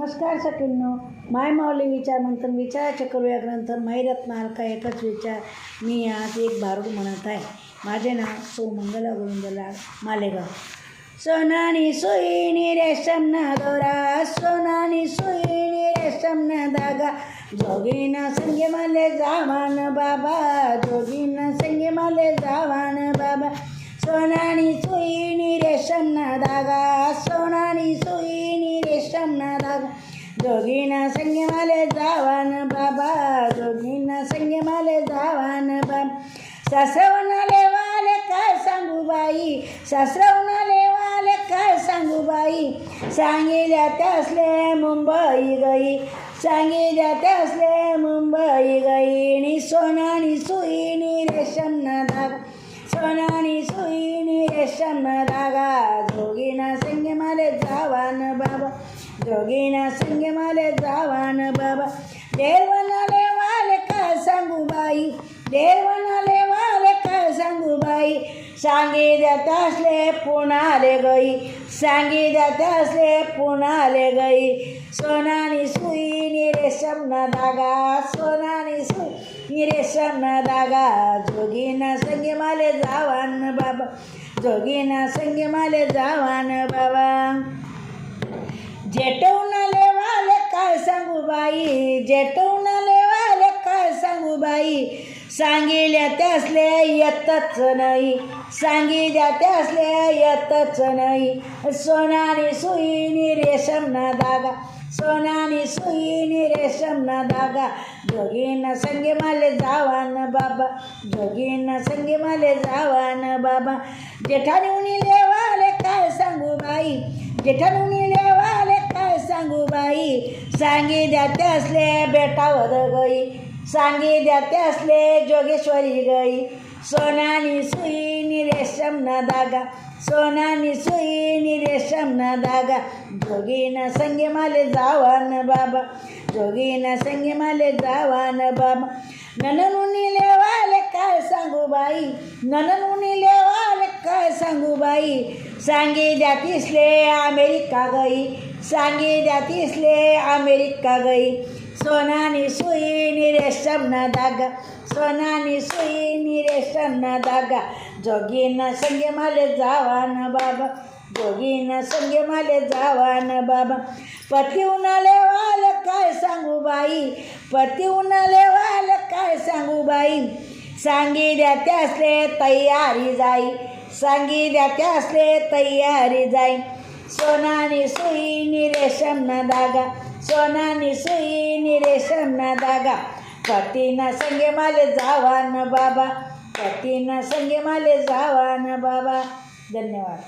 नमस्कार सखींनो. माय माऊली विचार विचारनंतर विचाराचे करूया ग्रंथ माहिरत्न हलका एकच विचार. मी आज एक भारूड म्हणत आहे. माझे नाव सोमंगला गोविंदलाल मालेगाव. सोनानी सोयीनी रेशम न दोरा. सोनानी सोयीनी रेशम न धागा. जोगीना संगे माले जावान बाबा. जोगीना संगे माले जावान बाबा. सोनानी सुईनी न धागा. सोनानी सुईनी रेशमना धागा जोगीना संगे माले जावान बाबा. जोगीना संगे माले जावान बाबा. सासरवनाले वाले काय सांगू बाई? सासरवनाले वाले काय सांगू बाई? सांगिल्या त्यासले मुंबई गई. सांगिल्या त्यासले मुंबई गई. सोनानी सुईनी रेशमना धागा सोना सुईनी धागा जोगीना संगे माले जावान बाबा. जोगीना संगे माले जावान बाबा. देवनाले वाले का सांगू बाई? देवनाले वाले का सांगू बाई? सांगी द्या असले पुणाले गई. सांगी द्या असले पुणाले गई. सोनानी सुईनी रेशम धागा सोनानी सुई रेशम धागा जोगीना संगे माले जावान बाबा जोगीना संगे माले जावान बाबा. जेटवनाले वाले काय सांगू बाई जेटवनाले वाले काय सांगू बाई? सांगितल्या त्यासले येतच नाही. त्या त्यासले येतच नाही. सोनानी सुईनी रेशम ना धागा सोनानी सुईनी रेशम ना धागा. जोगीन संगे माले जावान बाबा जोगीन संगे माले जावान बाबा. जेठानी उनी लेवाले काय सांगू बाई? जेठानी लेवाले काय सांगू बाई? सांगी द्या त्यासले बेटावर गई. सांगी द्या त्यासले जोगेश्वरी गई. सोनानी सुई रेशम न धागा. सोनानी सुईनी रेशम न धागा. जोगीना संगे माले जावान बाबा. जोगीना संगे माले जावान बाबा. नननुनी लेवाले काय सांगू बाई? नननुनी लेवाले काय सांगू बाई? सांगी द्या तिसले अमेरिका गई. सांगी द्या तिसले अमेरिका गई. सोनानी सुईनी रेशम ना धागा सोनानी सुईनी रेशम ना धागा जोगीना संगे माले जावान बाबा. जोगीना संगे माले जावान बाबा. पती उन्हाले वाल काय सांगू बाई? पती उन्हाले वाल काय सांगू बाई? सांगी द्या त्यासले तयारी जाई. सांगी द्या त्यासले तयारी जाई. सोनानी सुईनी रेशम ना धागा सोनानी सुईनी रेशम ना धागा पतीना संगे माले जावा न बाबा. पतीना संगे माले जावा न बाबा. धन्यवाद.